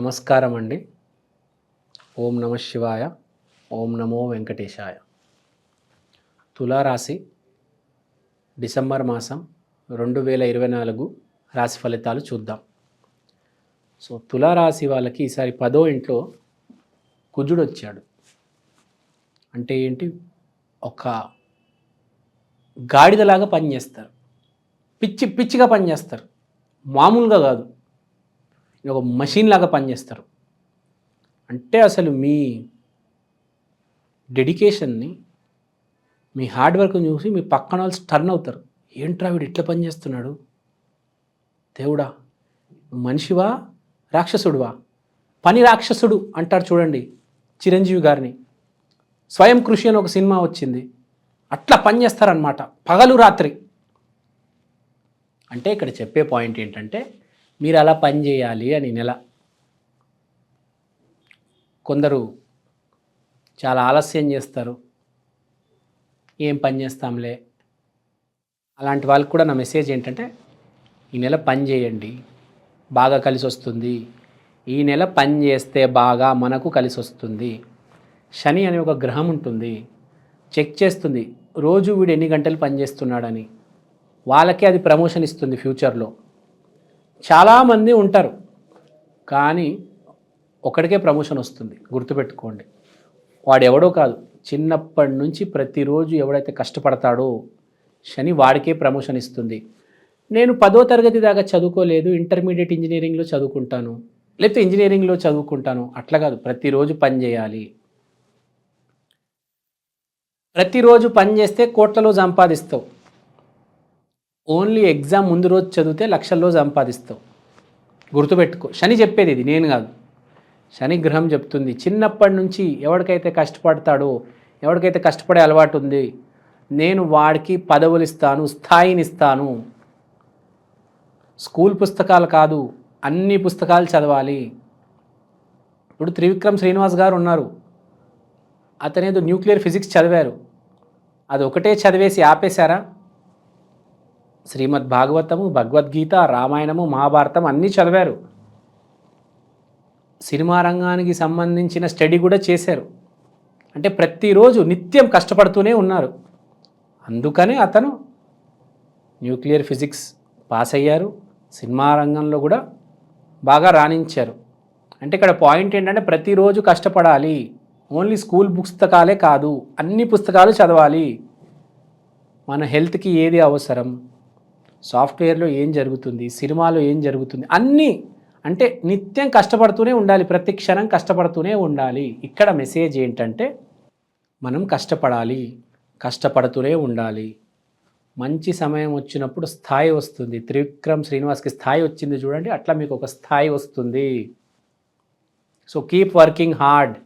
నమస్కారం అండి ఓం నమ శివాయ ఓం నమో వెంకటేశాయ. తులారాశి డిసెంబర్ మాసం రెండు వేల ఇరవై నాలుగు రాశి ఫలితాలు చూద్దాం. సో తులారాశి వాళ్ళకి ఈసారి పదో ఇంట్లో కుజుడు వచ్చాడు. అంటే ఏంటి? ఒక గాడిదలాగా పనిచేస్తారు. పిచ్చి పిచ్చిగా పనిచేస్తారు. మామూలుగా కాదు. ఒక మషిన్ లాగా పనిచేస్తారు. అంటే అసలు మీ డెడికేషన్ని మీ హార్డ్ వర్క్ని చూసి మీ పక్కన వాళ్ళు టర్న్ అవుతారు. ఏంట్రా వీడు ఇట్లా పనిచేస్తున్నాడు దేవుడా మనిషివా రాక్షసుడువా? పని రాక్షసుడు అంటారు చూడండి చిరంజీవి గారిని. స్వయం కృషి అని ఒక సినిమా వచ్చింది. అట్లా పనిచేస్తారనమాట పగలు రాత్రి. అంటే ఇక్కడ చెప్పే పాయింట్ ఏంటంటే మీరు అలా పని చేయాలి అని నెల. కొందరు చాలా ఆలస్యం చేస్తారు. ఏం పని చేస్తాంలే? అలాంటి వాళ్ళకి కూడా నా మెసేజ్ ఏంటంటే ఈ నెల పని చేయండి. బాగా కలిసి వస్తుంది. ఈ నెల పని చేస్తే బాగా మనకు కలిసి వస్తుంది. శని అనే ఒక గ్రహం ఉంటుంది. చెక్ చేస్తుంది. రోజు వీడు ఎన్ని గంటలు పనిచేస్తున్నాడని వాళ్ళకే అది ప్రమోషన్ ఇస్తుంది ఫ్యూచర్లో. చాలామంది ఉంటారు. కానీ ఒకడికే ప్రమోషన్ వస్తుంది. గుర్తుపెట్టుకోండి. వాడు ఎవడో కాదు. చిన్నప్పటి నుంచి ప్రతిరోజు ఎవడైతే కష్టపడతాడో శని వాడికే ప్రమోషన్ ఇస్తుంది. నేను పదో తరగతి దాకా చదువుకోలేదు. ఇంటర్మీడియట్ ఇంజనీరింగ్లో చదువుకుంటాను. లేకపోతే ఇంజనీరింగ్లో చదువుకుంటాను. అట్లా కాదు. ప్రతిరోజు పని చేయాలి. ప్రతిరోజు పని చేస్తే కోట్లలో సంపాదిస్తావు. ఓన్లీ ఎగ్జామ్ ముందు రోజు చదివితే లక్షల్లో సంపాదిస్తావు. గుర్తుపెట్టుకో. శని చెప్పేది ఇది నేను కాదు. శని గ్రహం చెప్తుంది చిన్నప్పటి నుంచి ఎవరికైతే కష్టపడతాడో ఎవరికైతే కష్టపడే అలవాటు ఉంది నేను వాడికి పదవులు ఇస్తాను స్థాయిని ఇస్తాను. స్కూల్ పుస్తకాలు కాదు అన్ని పుస్తకాలు చదవాలి. ఇప్పుడు త్రివిక్రమ్ శ్రీనివాస్ గారు ఉన్నారు. అతనేదో న్యూక్లియర్ ఫిజిక్స్ చదివారు. అది ఒకటే చదివేసి ఆపేశారా? శ్రీమద్ భాగవతము భగవద్గీత రామాయణము మహాభారతం అన్నీ చదివారు. సినిమా రంగానికి సంబంధించిన స్టడీ కూడా చేశారు. అంటే ప్రతిరోజు నిత్యం కష్టపడుతూనే ఉన్నారు. అందుకనే అతను న్యూక్లియర్ ఫిజిక్స్ పాస్ అయ్యారు. సినిమా రంగంలో కూడా బాగా రాణించారు. అంటే ఇక్కడ పాయింట్ ఏంటంటే ప్రతిరోజు కష్టపడాలి. ఓన్లీ స్కూల్ పుస్తకాలే కాదు అన్ని పుస్తకాలు చదవాలి. మన హెల్త్కి ఏది అవసరం? సాఫ్ట్వేర్లో ఏం జరుగుతుంది? సినిమాలో ఏం జరుగుతుంది? అన్నీ అంటే నిత్యం కష్టపడుతూనే ఉండాలి. ప్రతి క్షణం కష్టపడుతూనే ఉండాలి. ఇక్కడ మెసేజ్ ఏంటంటే మనం కష్టపడాలి. కష్టపడుతూనే ఉండాలి. మంచి సమయం వచ్చినప్పుడు స్థాయి వస్తుంది. త్రివిక్రమ్ శ్రీనివాస్కి స్థాయి వచ్చింది చూడండి. అట్లా మీకు ఒక స్థాయి వస్తుంది. So keep working hard.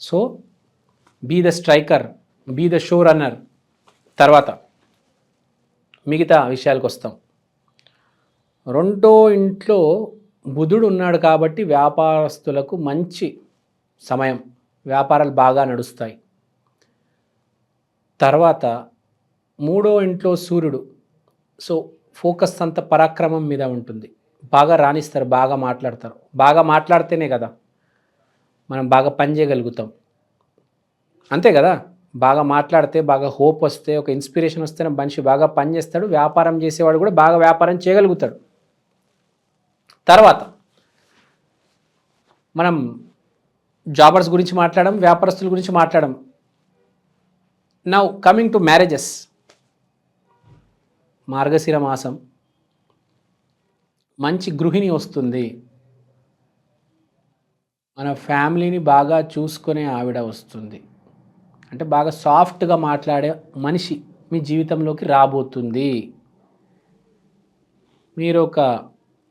So be the striker be the show runner తర్వాత మిగతా విషయాలకు వస్తాం రెండో ఇంట్లో బుధుడు ఉన్నాడు కాబట్టి వ్యాపారస్తులకు మంచి సమయం వ్యాపారాలు బాగా నడుస్తాయి. తర్వాత మూడో ఇంట్లో సూర్యుడు. సో ఫోకస్ అంత పరాక్రమం మీద ఉంటుంది. బాగా రాణిస్తారు బాగా మాట్లాడతారు. బాగా మాట్లాడితేనే కదా మనం బాగా పని చేయగలుగుతాం. అంతే కదా? బాగా మాట్లాడితే బాగా హోప్ వస్తే ఒక ఇన్స్పిరేషన్ వస్తేనే మనిషి బాగా పని చేస్తాడు వ్యాపారం చేసేవాడు కూడా బాగా వ్యాపారం చేయగలుగుతాడు. తర్వాత మనం జాబర్స్ గురించి మాట్లాడడం వ్యాపారస్తుల గురించి మాట్లాడడం. నౌ కమింగ్ టు మ్యారేజెస్ మార్గశిర మాసం. మంచి గృహిణి వస్తుంది. మన ఫ్యామిలీని బాగా చూసుకునే ఆవిడ వస్తుంది. అంటే బాగా సాఫ్ట్గా మాట్లాడే మనిషి మీ జీవితంలోకి రాబోతుంది. మీరు ఒక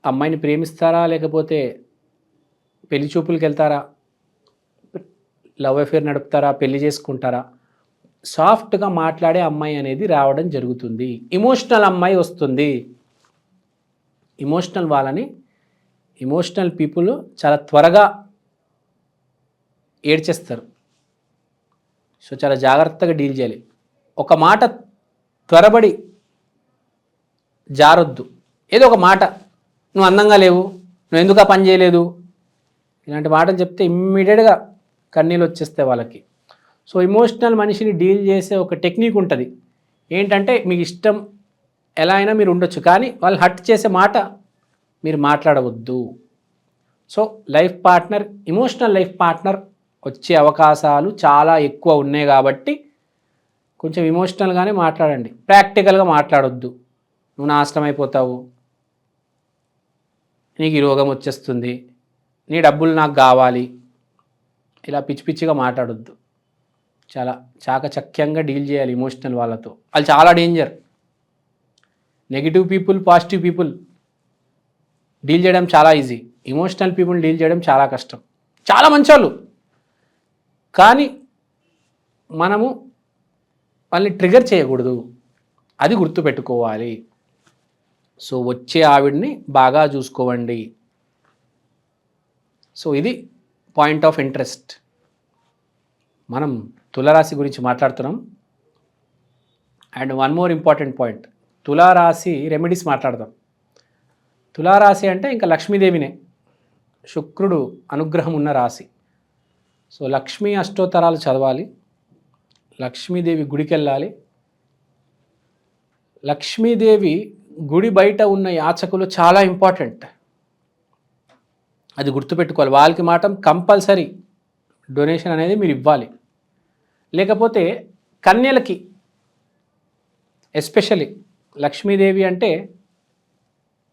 అమ్మాయిని ప్రేమిస్తారా? లేకపోతే పెళ్ళి చూపులకు వెళ్తారా? లవ్ అఫేర్ నడుపుతారా? పెళ్ళి చేసుకుంటారా? సాఫ్ట్గా మాట్లాడే అమ్మాయి అనేది రావడం జరుగుతుంది. ఇమోషనల్ అమ్మాయి వస్తుంది. ఇమోషనల్ వాళ్ళని ఇమోషనల్ పీపుల్ చాలా త్వరగా ఏడ్చేస్తారు. సో చాలా జాగ్రత్తగా డీల్ చేయాలి. ఒక మాట త్వరబడి జారొద్దు. ఏదో ఒక మాట నువ్వు అందంగా లేవు నువ్వు ఎందుకు ఆ పని చేయలేదు? ఇలాంటి మాటలు చెప్తే ఇమ్మీడియట్గా కన్నీళ్ళు వచ్చేస్తాయి వాళ్ళకి. సో ఇమోషనల్ మనిషిని డీల్ చేసే ఒక టెక్నిక్ ఉంటుంది. ఏంటంటే మీకు ఇష్టం ఎలా అయినా మీరు ఉండొచ్చు కానీ వాళ్ళు హట్ చేసే మాట మీరు మాట్లాడవద్దు. So life partner emotional life partner వచ్చే అవకాశాలు చాలా ఎక్కువ ఉన్నాయి కాబట్టి కొంచెం ఇమోషనల్గానే మాట్లాడండి. ప్రాక్టికల్గా మాట్లాడొద్దు. నువ్వు నాశనం అయిపోతావు. నీకు ఈ రోగం వచ్చేస్తుంది. నీ డబ్బులు నాకు కావాలి. ఇలా పిచ్చి పిచ్చిగా మాట్లాడొద్దు. చాలా చాకచక్యంగా డీల్ చేయాలి ఇమోషనల్ వాళ్ళతో. వాళ్ళు చాలా danger negative people positive people deal చేయడం చాలా ఈజీ ఇమోషనల్ పీపుల్ డీల్ చేయడం చాలా కష్టం. చాలా మంచోళ్ళు. కానీ మనము వాళ్ళని ట్రిగర్ చేయకూడదు. అది గుర్తుపెట్టుకోవాలి. సో వచ్చే ఆవిడ్ని బాగా చూసుకోవండి. సో ఇది పాయింట్ ఆఫ్ ఇంట్రెస్ట్. మనం తులరాశి గురించి మాట్లాడుతున్నాం. And one more important point. తులారాశి రెమెడీస్ మాట్లాడదాం. తులారాశి అంటే ఇంకా లక్ష్మీదేవినే. శుక్రుడు అనుగ్రహం ఉన్న రాశి. సో లక్ష్మీ అష్టోత్తరాలు చదవాలి. లక్ష్మీదేవి గుడికి వెళ్ళాలి లక్ష్మీదేవి గుడి బయట ఉన్న యాచకులు చాలా ఇంపార్టెంట్. అది గుర్తుపెట్టుకోవాలి. వాళ్ళకి మాత్రం కంపల్సరీ డొనేషన్ అనేది మీరు ఇవ్వాలి. లేకపోతే కన్యలకి ఎస్పెషలీ లక్ష్మీదేవి అంటే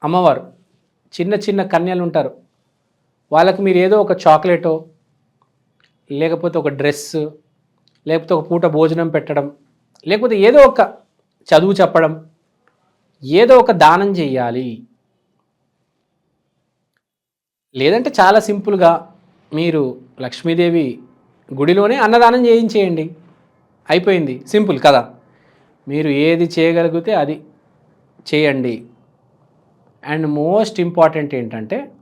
అమ్మవారు. చిన్న చిన్న కన్యలు ఉంటారు. వాళ్ళకి మీరు ఏదో ఒక చాక్లెటో లేకపోతే ఒక డ్రెస్ లేకపోతే ఒక పూట భోజనం పెట్టడం లేకపోతే ఏదో ఒక చదువు చెప్పడం ఏదో ఒక దానం చేయాలి. లేదంటే చాలా సింపుల్గా మీరు లక్ష్మీదేవి గుడిలోనే అన్నదానం చేయించేయండి. అయిపోయింది. సింపుల్ కదా? మీరు ఏది చేయగలిగితే అది చేయండి. అండ్ మోస్ట్ ఇంపార్టెంట్ ఏంటంటే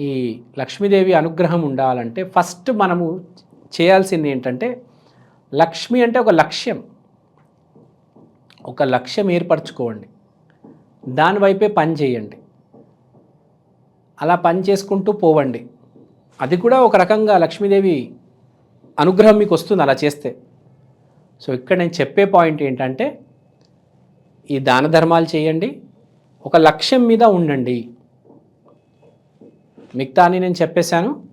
ఈ లక్ష్మీదేవి అనుగ్రహం ఉండాలంటే ఫస్ట్ మనము చేయాల్సింది ఏంటంటే లక్ష్మి అంటే ఒక లక్ష్యం. ఒక లక్ష్యం ఏర్పరచుకోండి. దానివైపే పని చేయండి. అలా పని చేసుకుంటూ పోవండి. అది కూడా ఒక రకంగా లక్ష్మీదేవి అనుగ్రహం మీకు వస్తుంది అలా చేస్తే. సో ఇక్కడ నేను చెప్పే పాయింట్ ఏంటంటే ఈ దాన ధర్మాలు చేయండి. ఒక లక్ష్యం మీద ఉండండి. మిగతా అని నేను చెప్పేశాను.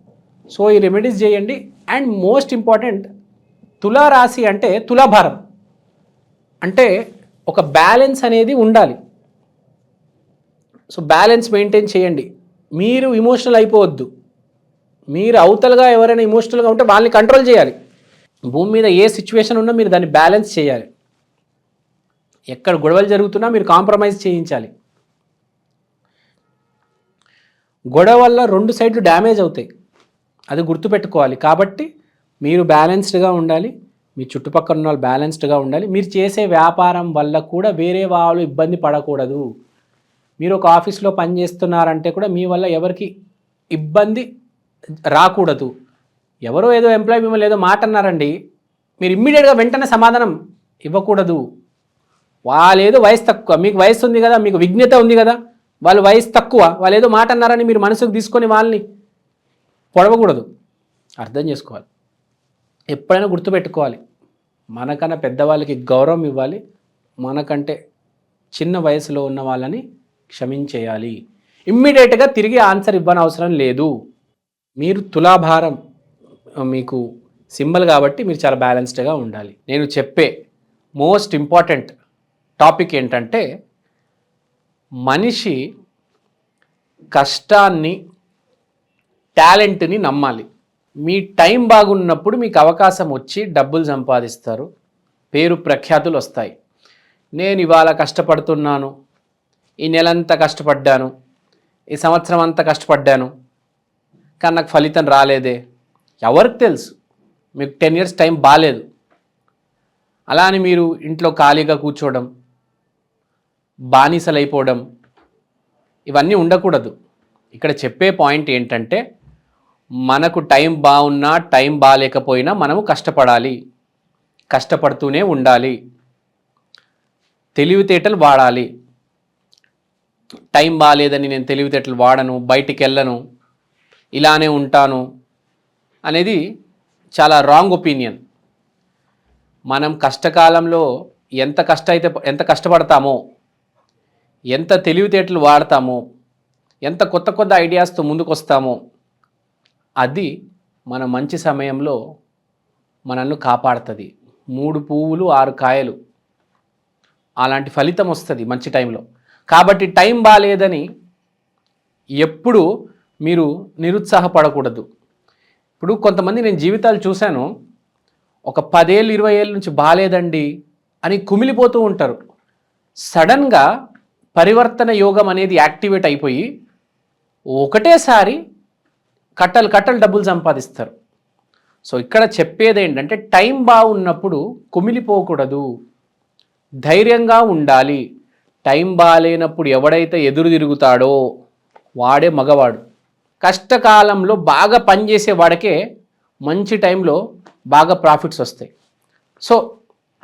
సో ఈ రెమెడీస్ చేయండి. అండ్ మోస్ట్ ఇంపార్టెంట్ తులారాశి అంటే తులాభారం. అంటే ఒక బ్యాలెన్స్ అనేది ఉండాలి. సో బ్యాలెన్స్ మెయింటైన్ చేయండి. మీరు ఇమోషనల్ అయిపోవద్దు. మీరు అవతలగా ఎవరైనా ఇమోషనల్గా ఉంటే వాళ్ళని కంట్రోల్ చేయాలి. భూమి మీద ఏ సిచ్యువేషన్ ఉన్నా మీరు దాన్ని బ్యాలెన్స్ చేయాలి. ఎక్కడ గొడవలు జరుగుతున్నా మీరు కాంప్రమైజ్ చేయించాలి. గొడవ వల్ల రెండు సైడ్లు డ్యామేజ్ అవుతాయి. అది గుర్తుపెట్టుకోవాలి. కాబట్టి మీరు బ్యాలెన్స్డ్గా ఉండాలి. మీ చుట్టుపక్కల ఉన్న వాళ్ళు బ్యాలెన్స్డ్గా ఉండాలి. మీరు చేసే వ్యాపారం వల్ల కూడా వేరే వాళ్ళు ఇబ్బంది పడకూడదు. మీరు ఒక ఆఫీస్లో పనిచేస్తున్నారంటే కూడా మీ వల్ల ఎవరికి ఇబ్బంది రాకూడదు. ఎవరో ఏదో ఎంప్లాయీ మిమ్మల్ని ఏదో మాట అన్నారండి. మీరు ఇమ్మీడియట్గా వెంటనే సమాధానం ఇవ్వకూడదు. వాళ్ళేదో వయసు తక్కువ. మీకు వయసు ఉంది కదా మీకు విజ్ఞత ఉంది కదా. వాళ్ళు వయసు తక్కువ వాళ్ళు ఏదో మాట అన్నారని మీరు మనసుకు తీసుకొని వాళ్ళని పొడవకూడదు. అర్థం చేసుకోవాలి. ఎప్పుడైనా గుర్తుపెట్టుకోవాలి. మనకన్నా పెద్దవాళ్ళకి గౌరవం ఇవ్వాలి. మనకంటే చిన్న వయసులో ఉన్న వాళ్ళని క్షమించేయాలి. ఇమ్మీడియట్గా తిరిగి ఆన్సర్ ఇవ్వని అవసరం లేదు. మీరు తులాభారం మీకు సింబల్ కాబట్టి మీరు చాలా బ్యాలెన్స్డ్గా ఉండాలి. నేను చెప్పే మోస్ట్ ఇంపార్టెంట్ టాపిక్ ఏంటంటే మనిషి కష్టాన్ని టాలెంట్ని నమ్మాలి. మీ టైం బాగున్నప్పుడు మీకు అవకాశం వచ్చి డబ్బులు సంపాదిస్తారు. పేరు ప్రఖ్యాతులు వస్తాయి. నేను ఇవాళ కష్టపడుతున్నాను. ఈ నెలంతా కష్టపడ్డాను. ఈ సంవత్సరం అంతా కష్టపడ్డాను. కానీ నాకు ఫలితం రాలేదే. ఎవరికి తెలుసు? మీకు టెన్ ఇయర్స్ టైం బాగాలేదు అలా అని మీరు ఇంట్లో ఖాళీగా కూర్చోవడం బానిసలైపోవడం ఇవన్నీ ఉండకూడదు. ఇక్కడ చెప్పే పాయింట్ ఏంటంటే మనకు టైం బాగున్నా టైం బాగాలేకపోయినా మనము కష్టపడాలి. కష్టపడుతూనే ఉండాలి. తెలివితేటలు వాడాలి. టైం బాగాలేదని నేను తెలివితేటలు వాడను బయటికి వెళ్ళను ఇలానే ఉంటాను అనేది చాలా రాంగ్ ఒపీనియన్. మనం కష్టకాలంలో ఎంత కష్ట అయితే ఎంత కష్టపడతామో ఎంత తెలివితేటలు వాడతామో ఎంత కొత్త కొత్త ఐడియాస్తో ముందుకొస్తామో అది మన మంచి సమయంలో మనల్ని కాపాడుతుంది. మూడు పువ్వులు ఆరు కాయలు. అలాంటి ఫలితం వస్తుంది మంచి టైంలో. కాబట్టి టైం బాగాలేదని ఎప్పుడు మీరు నిరుత్సాహపడకూడదు. ఇప్పుడు కొంతమంది నేను జీవితాలు చూశాను ఒక పదేళ్ళు ఇరవై ఏళ్ళ నుంచి బాగాలేదండి అని కుమిలిపోతూ ఉంటారు. సడన్గా పరివర్తన యోగం అనేది యాక్టివేట్ అయిపోయి ఒకటేసారి కట్టలు కట్టలు డబ్బులు సంపాదిస్తారు. సో ఇక్కడ చెప్పేది ఏంటంటే టైం బాగున్నప్పుడు కుమిలిపోకూడదు. ధైర్యంగా ఉండాలి. టైం బాగాలేనప్పుడు ఎవడైతే ఎదురు తిరుగుతాడో వాడే మగవాడు. కష్టకాలంలో బాగా పనిచేసే వాడికే మంచి టైంలో బాగా ప్రాఫిట్స్ వస్తాయి. సో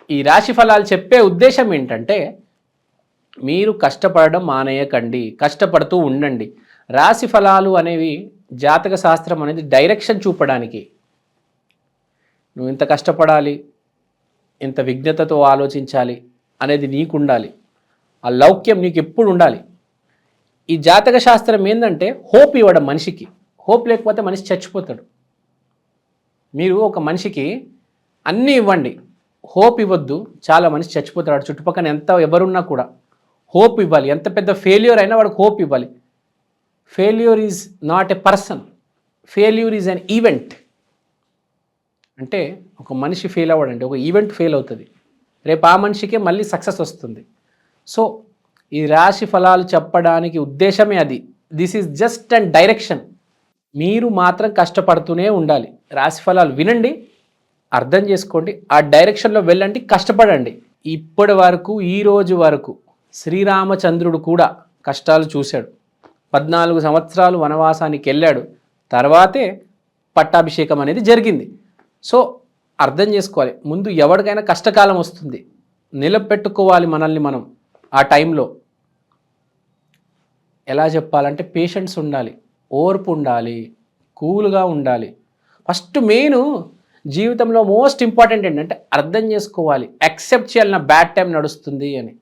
ఈ రాశి ఫలాలు చెప్పే ఉద్దేశం ఏంటంటే మీరు కష్టపడడం మానేయకండి కష్టపడుతూ ఉండండి. రాశి ఫలాలు అనేవి జాతక శాస్త్రం అనేది డైరెక్షన్ చూపడానికి. నువ్వు ఇంత కష్టపడాలి ఇంత విఘ్నతతో ఆలోచించాలి అనేది నీకు ఉండాలి ఆ లౌక్యం నీకు ఎప్పుడు ఉండాలి. ఈ జాతక శాస్త్రం ఏంటంటే హోప్ ఇవ్వడం మనిషికి. హోప్ లేకపోతే మనిషి చచ్చిపోతాడు. మీరు ఒక మనిషికి అన్నీ ఇవ్వండి. హోప్ ఇవ్వద్దు చాలా మనిషి చచ్చిపోతాడు. చుట్టుపక్కల ఎంత ఎవరున్నా కూడా. హోప్ ఇవ్వాలి. ఎంత పెద్ద ఫెయిల్యూర్ అయినా వాడికి హోప్ ఇవ్వాలి. Failure is not a person. Failure is an event. అంటే ఒక మనిషి ఫెయిల్ అవ్వడండి. ఒక ఈవెంట్ ఫెయిల్ అవుతుంది. రేపు ఆ మనిషికే మళ్ళీ సక్సెస్ వస్తుంది. సో ఈ రాశి ఫలాలు చెప్పడానికి ఉద్దేశమే అది. This is just and direction మీరు మాత్రం కష్టపడుతూనే ఉండాలి. రాశి ఫలాలు వినండి అర్థం చేసుకోండి ఆ డైరెక్షన్లో వెళ్ళండి కష్టపడండి. ఇప్పటి వరకు ఈ రోజు వరకు శ్రీరామచంద్రుడు కూడా కష్టాలు చూశాడు. పద్నాలుగు సంవత్సరాలు వనవాసానికి వెళ్ళాడు. తర్వాతే పట్టాభిషేకం అనేది జరిగింది. సో అర్థం చేసుకోవాలి. ముందు ఎవరికైనా కష్టకాలం వస్తుంది. నిలబెట్టుకోవాలి మనల్ని మనం ఆ టైంలో. ఎలా చెప్పాలంటే పేషెన్స్ ఉండాలి ఓర్పు ఉండాలి కూల్గా ఉండాలి. ఫస్ట్ మెయిన్ జీవితంలో మోస్ట్ ఇంపార్టెంట్ ఏంటంటే అర్థం చేసుకోవాలి. యాక్సెప్ట్ చేయాలి నా బ్యాడ్ టైం నడుస్తుంది అని.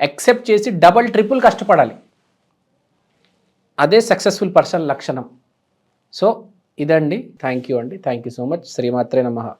యాక్సెప్ట్ చేసి డబల్ ట్రిపుల్ కష్టపడాలి. అదే సక్సెస్ఫుల్ పర్సన్ లక్షణం. సో ఇదండి. థ్యాంక్ యూ అండి. థ్యాంక్ యూ సో మచ్ శ్రీమాత్రే నమ.